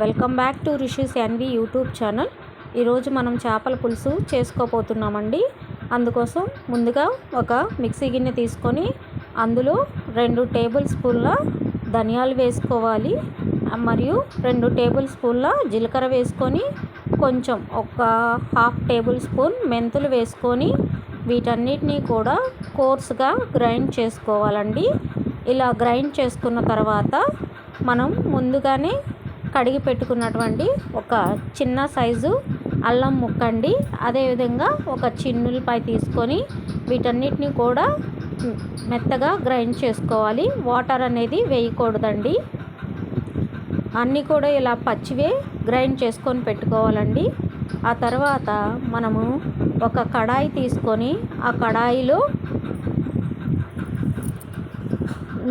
Welcome back to Rishi's NV YouTube channel. ఈరోజు మనం చేపల పులుసు చేసుకోబోతున్నామండి అందుకోసం ముందుగా ఒక మిక్సీ గిన్నె తీసుకొని అందులో రెండు టేబుల్ స్పూన్ల ధనియాలు వేసుకోవాలి. మరియు రెండు టేబుల్ స్పూన్ల జీలకర్ర వేసుకొని కొంచెం ఒక హాఫ్ టేబుల్ స్పూన్ మెంతులు వేసుకొని వీటన్నిటినీ కూడా కోర్స్గా గ్రైండ్ చేసుకోవాలండి. ఇలా గ్రైండ్ చేసుకున్న తర్వాత మనం ముందుగానే కడిగి పెట్టుకున్నటువంటి ఒక చిన్న సైజు అల్లం ముక్కండి అదేవిధంగా ఒక చిన్నులపై తీసుకొని వీటన్నిటిని కూడా మెత్తగా గ్రైండ్ చేసుకోవాలి. వాటర్ అనేది వేయకూడదండి. అన్నీ కూడా ఇలా పచ్చివే గ్రైండ్ చేసుకొని పెట్టుకోవాలండి. ఆ తర్వాత మనము ఒక కడాయి తీసుకొని ఆ కడాయిలో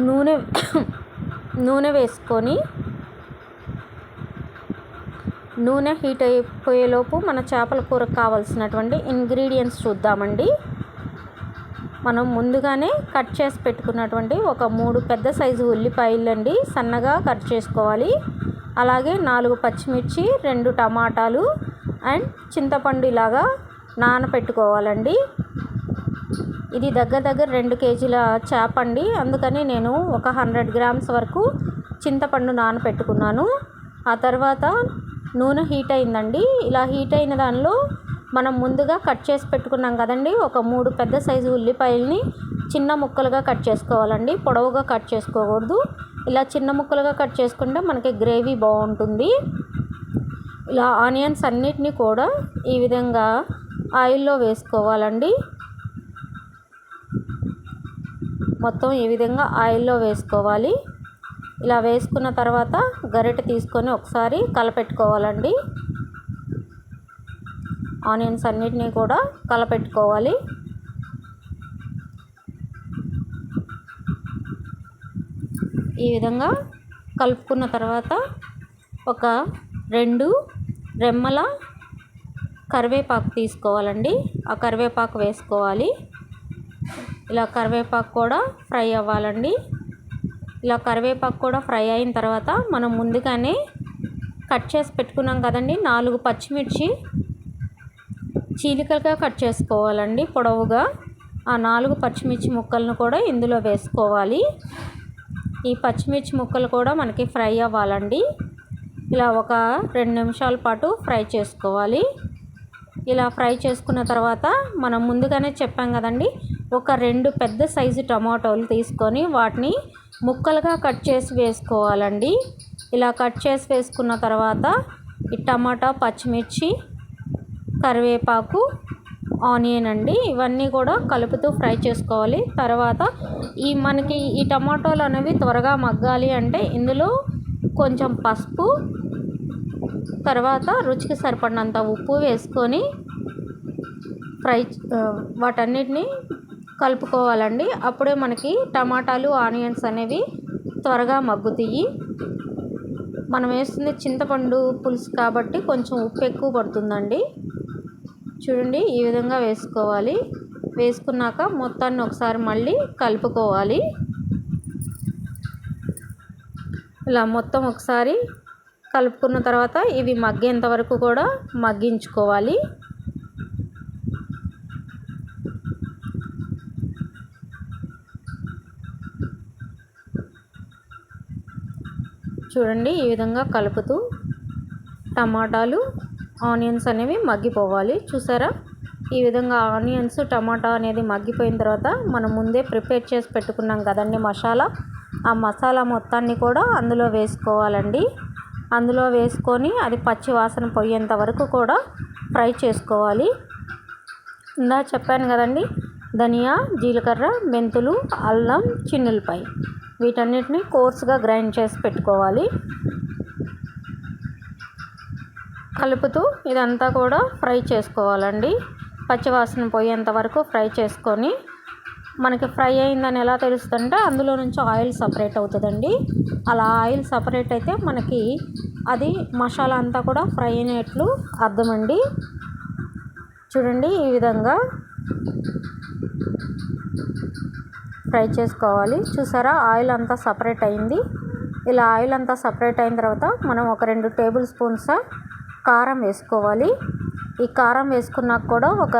నూనె నూనె వేసుకొని నూనె హీట్ అయిపోయేలోపు మన చేపల కూరకు కావాల్సినటువంటి ఇంగ్రీడియంట్స్ చూద్దామండి. మనం ముందుగానే కట్ చేసి పెట్టుకున్నటువంటి ఒక మూడు పెద్ద సైజు ఉల్లిపాయలు అండి సన్నగా కట్ చేసుకోవాలి. అలాగే నాలుగు పచ్చిమిర్చి రెండు టమాటాలు అండ్ చింతపండు ఇలాగా నానపెట్టుకోవాలండి. ఇది దగ్గర దగ్గర రెండు కేజీల చేప అండి అందుకని నేను ఒక హండ్రెడ్ గ్రామ్స్ వరకు చింతపండు నానపెట్టుకున్నాను. ఆ తర్వాత నూనె హీట్ అయిందండి. ఇలా హీట్ అయిన దానిలో మనం ముందుగా కట్ చేసి పెట్టుకున్నాం కదండి. ఒక మూడు పెద్ద సైజు ఉల్లిపాయల్ని చిన్న ముక్కలుగా కట్ చేసుకోవాలండి. పొడవుగా కట్ చేసుకోకూడదు. ఇలా చిన్న ముక్కలుగా కట్ చేసుకుంటే మనకి గ్రేవీ బాగుంటుంది. ఇలా ఆనియన్స్ అన్నిటినీ కూడా ఈ విధంగా ఆయిల్లో వేసుకోవాలండి. మొత్తం ఈ విధంగా ఆయిల్లో వేసుకోవాలి. ఇలా వేసుకున్న తర్వాత గరిటె తీసుకొని ఒకసారి కలపెట్టుకోవాలండి. ఆనియన్స్ అన్నిటినీ కూడా కలపెట్టుకోవాలి. ఈ విధంగా కలుపుకున్న తర్వాత ఒక రెండు రెమ్మల కరివేపాకు తీసుకోవాలండి. ఆ కరివేపాకు వేసుకోవాలి. ఇలా కరివేపాకు కూడా ఫ్రై అవ్వాలండి. ఇలా కరివేపాకు కూడా ఫ్రై అయిన తర్వాత మనం ముందుగానే కట్ చేసి పెట్టుకున్నాం కదండి. నాలుగు పచ్చిమిర్చి చీలికలుగా కట్ చేసుకోవాలండి పొడవుగా. ఆ నాలుగు పచ్చిమిర్చి ముక్కలను కూడా ఇందులో వేసుకోవాలి. ఈ పచ్చిమిర్చి ముక్కలు కూడా మనకి ఫ్రై అవ్వాలండి. ఇలా ఒక రెండు నిమిషాల పాటు ఫ్రై చేసుకోవాలి. ఇలా ఫ్రై చేసుకున్న తర్వాత మనం ముందుగానే చెప్పాం కదండి ఒక రెండు పెద్ద సైజు టమాటోలు తీసుకొని వాటిని ముక్కలుగా కట్ చేసి వేసుకోవాలండి. ఇలా కట్ చేసి వేసుకున్న తర్వాత ఈ టమాటా పచ్చిమిర్చి కరివేపాకు ఆనియన్ అండి ఇవన్నీ కూడా కలుపుతూ ఫ్రై చేసుకోవాలి. తర్వాత ఈ మనకి ఈ టమాటోలు అనేవి త్వరగా మగ్గాలి అంటే ఇందులో కొంచెం పసుపు తర్వాత రుచికి సరిపడినంత ఉప్పు వేసుకొని ఫ్రై వాటన్నిటిని కలుపుకోవాలండి. అప్పుడే మనకి టమాటాలు ఆనియన్స్ అనేవి త్వరగా మగ్గుతాయి. మనం వేస్తుంది చింతపండు పులుసు కాబట్టి కొంచెం ఉప్పు ఎక్కువ పడుతుందండి. చూడండి ఈ విధంగా వేసుకోవాలి. వేసుకున్నాక మొత్తాన్ని ఒకసారి మళ్ళీ కలుపుకోవాలి. ఇలా మొత్తం ఒకసారి కలుపుకున్న తర్వాత ఇవి మగ్గేంత వరకు కూడా మగ్గించుకోవాలి. చూడండి ఈ విధంగా కలుపుతూ టమాటాలు ఆనియన్స్ అనేవి మగ్గిపోవాలి. చూసారా? ఈ విధంగా ఆనియన్స్ టమాటా అనేది మగ్గిపోయిన తర్వాత మనం ముందే ప్రిపేర్ చేసి పెట్టుకున్నాం కదండి మసాలా. ఆ మసాలా మొత్తాన్ని కూడా అందులో వేసుకోవాలండి. అందులో వేసుకొని అది పచ్చి వాసన పోయేంత వరకు కూడా ఫ్రై చేసుకోవాలి. ఇందా చెప్పాను కదండి ధనియా జీలకర్ర మెంతులు అల్లం చిన్నులపాయ వీటన్నిటిని కోర్స్గా గ్రైండ్ చేసి పెట్టుకోవాలి. కలుపుతూ ఇదంతా కూడా ఫ్రై చేసుకోవాలండి. పచ్చివాసన పోయేంత వరకు ఫ్రై చేసుకొని మనకి ఫ్రై అయిందని ఎలా తెలుస్తుందంటే అందులో నుంచి ఆయిల్ సపరేట్ అవుతుందండి. అలా ఆయిల్ సపరేట్ అయితే మనకి అది మసాలా అంతా కూడా ఫ్రై అయినట్లు అర్థమండి. చూడండి ఈ విధంగా ఫ్రై చేసుకోవాలి. చూసారా? ఆయిల్ అంతా సపరేట్ అయింది. ఇలా ఆయిల్ అంతా సపరేట్ అయిన తర్వాత మనం ఒక రెండు టేబుల్ స్పూన్స్ కారం వేసుకోవాలి. ఈ కారం వేసుకున్నాక కూడా ఒక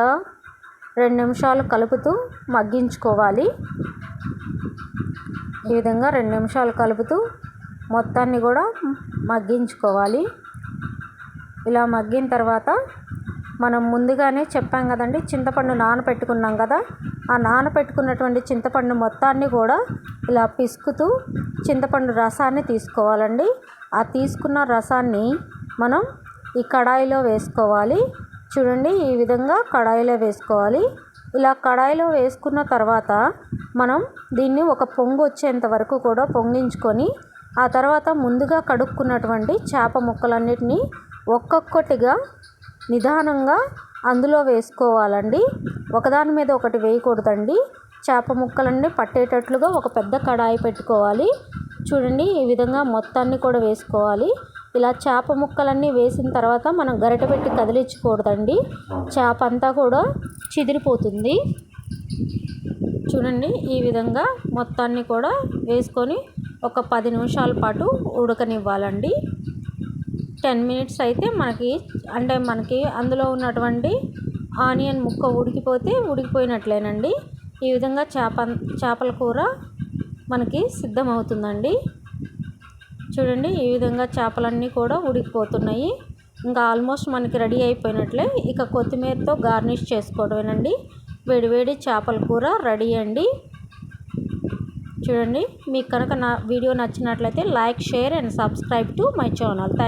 రెండు నిమిషాలు కలుపుతూ మగ్గించుకోవాలి. ఈ విధంగా రెండు నిమిషాలు కలుపుతూ మొత్తాన్ని కూడా మగ్గించుకోవాలి. ఇలా మగ్గిన తర్వాత మనం ముందుగానే చెప్పాం కదండి చింతపండు నానపెట్టుకున్నాం కదా? ఆ నానపెట్టుకున్నటువంటి చింతపండు మొత్తాన్ని కూడా ఇలా పిసుకుతూ చింతపండు రసాన్ని తీసుకోవాలండి. ఆ తీసుకున్న రసాన్ని మనం ఈ కడాయిలో వేసుకోవాలి. చూడండి ఈ విధంగా కడాయిలో వేసుకోవాలి. ఇలా కడాయిలో వేసుకున్న తర్వాత మనం దీన్ని ఒక పొంగు వచ్చేంత వరకు కూడా పొంగించుకొని ఆ తర్వాత ముందుగా కడుక్కున్నటువంటి చేప ముక్కలన్నిటినీ ఒక్కొక్కటిగా నిదానంగా అందులో వేసుకోవాలండి. ఒకదాని మీద ఒకటి వేయకూడదండి. చేప ముక్కలన్నీ పట్టేటట్లుగా ఒక పెద్ద కడాయి పెట్టుకోవాలి. చూడండి ఈ విధంగా మొత్తాన్ని కూడా వేసుకోవాలి. ఇలా చేప ముక్కలన్నీ వేసిన తర్వాత మనం గరిట పెట్టి కదిలించకూడదండి. చేప అంతా కూడా చిదిరిపోతుంది. చూడండి ఈ విధంగా మొత్తాన్ని కూడా వేసుకొని ఒక పది నిమిషాల పాటు ఉడకనివ్వాలండి. టెన్ మినిట్స్ అయితే మనకి అంటే మనకి అందులో ఉన్నటువంటి ఆనియన్ ముక్క ఉడికిపోతే ఉడికిపోయినట్లేనండి. ఈ విధంగా చేప చేపల కూర మనకి సిద్ధమవుతుందండి. చూడండి ఈ విధంగా చేపలన్నీ కూడా ఉడికిపోతున్నాయి. ఇంకా ఆల్మోస్ట్ మనకి రెడీ అయిపోయినట్లే. ఇక కొత్తిమీరతో గార్నిష్ చేసుకోవడమేనండి. వేడివేడి చేపల కూర రెడీ అండి. చూడండి మీకు కనుక నా వీడియో నచ్చినట్లయితే like share and subscribe to my channel. Thank